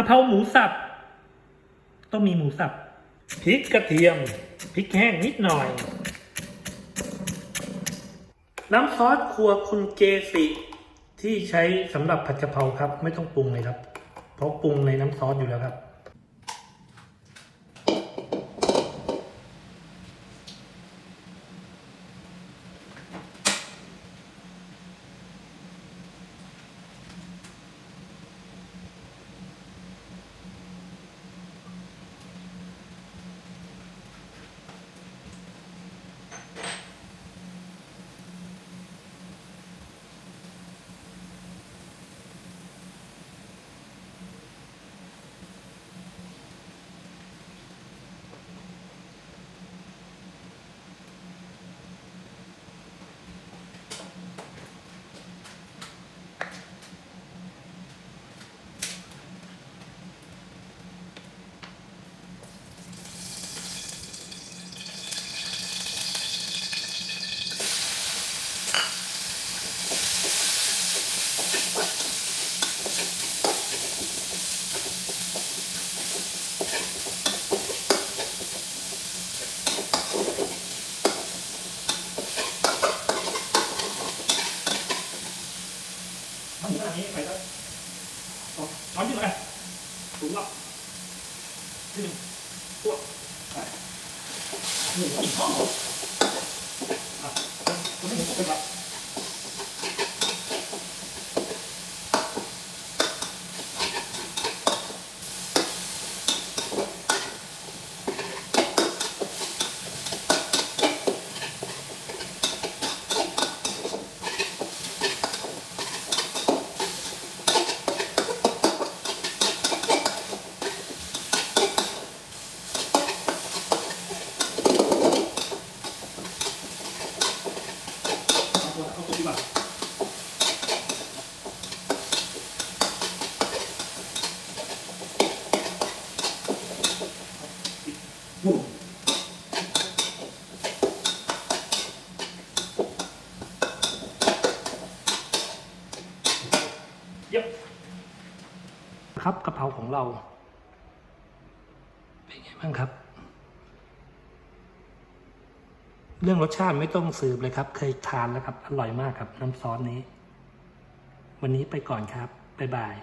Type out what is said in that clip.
กะเพราหมูสับ ต้องมีหมูสับพริกกระเทียมพริกแห้งนิดหน่อย น้ำซอสครัวคุณเจสิที่ใช้สำหรับผัดกะเพราครับ ไม่ต้องปรุงเลยครับ เพราะปรุงในน้ำซอสอยู่แล้วครับ นี้ไปแล้วเอาช้อนขึ้นมาถุงละขึ้นพวกอะนี่อีกห้องอะคนนี้เป็นแบบเอาตัวเอาตัวดีกว่าบุ้มเย็บครับกระเพราของเรา เป็นไงบ้างครับ เรื่องรสชาติไม่ต้องสืบเลยครับ เคยทานแล้วครับ อร่อยมากครับ น้ำซอสนี้ วันนี้ไปก่อนครับ บ๊ายบาย